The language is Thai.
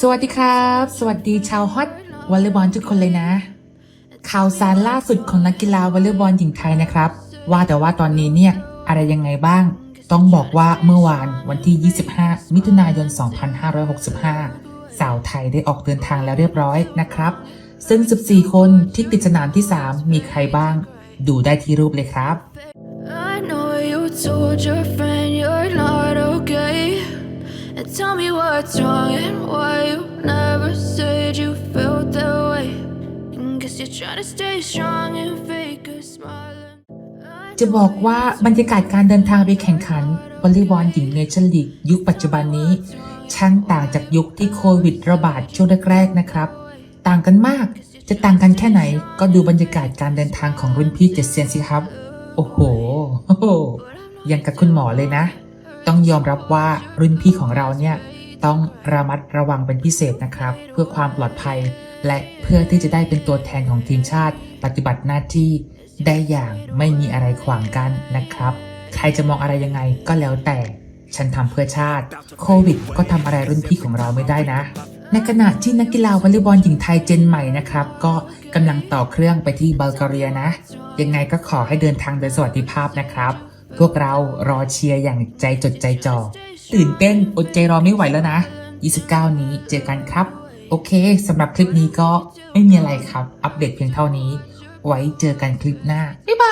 สวัสดีครับ สวัสดีชาวฮอตวอลเลย์บอลทุกคนเลยนะ ข่าวสารล่าสุดของนักกีฬาวอลเลย์บอลหญิงไทยนะครับ ว่าแต่ว่าตอนนี้เนี่ยอะไรยังไงบ้าง ต้องบอกว่าเมื่อวานวันที่ 25 มิถุนายน 2565 สาวไทยได้ออกเดินทางแล้วเรียบร้อยนะครับ ซึ่ง 14 คนที่ติดสนามที่ 3 มีใครบ้าง ดูได้ที่รูปเลยครับ I know you told your friend tell me what's wrong and why you never said you felt that way. And guess you're trying to stay strong and fake a smile. จะบอกว่าบรรยากาศการเดินทางไปแข่งขันวอลเลย์บอลหญิงเนชั่นลีกยุคปัจจุบันนี้ ช่างต่างจากยุคที่โควิดระบาดช่วงแรกๆนะครับ ต่างกันมากจะต่างกันแค่ไหนก็ดูบรรยากาศการเดินทางของรุ่นพี่เจ็ดเซียนสิครับ โอ้โห ยังกับคุณหมอเลยนะ ต้องยอมรับว่ารุ่นพี่ของเราเนี่ยต้องระมัดระวังเป็นพิเศษนะครับ เพื่อความปลอดภัย และเพื่อที่จะได้เป็นตัวแทนของทีมชาติ ปฏิบัติหน้าที่ได้อย่างไม่มีอะไรขวางกันนะครับ ใครจะมองอะไรยังไงก็แล้วแต่ ฉันทำเพื่อชาติ โควิด ก็ทำอะไรรุ่นพี่ของเราไม่ได้นะ ในขณะที่นักกีฬาวอลเลย์บอลหญิงไทยเจนใหม่นะครับ ก็กำลังต่อเครื่องไปที่บัลแกเรียนะ ยังไงก็ขอให้เดินทางโดยสวัสดิภาพนะครับ พวกเรารอเชียร์อย่างใจจดใจจ่อตื่นเต้นอดใจรอไม่ไหวแล้วนะ 29 นี้เจอกันครับ โอเคสำหรับคลิปนี้ก็ไม่มีอะไรครับ อัปเดตเพียงเท่านี้ ไว้เจอกันคลิปหน้า บ๊ายบาย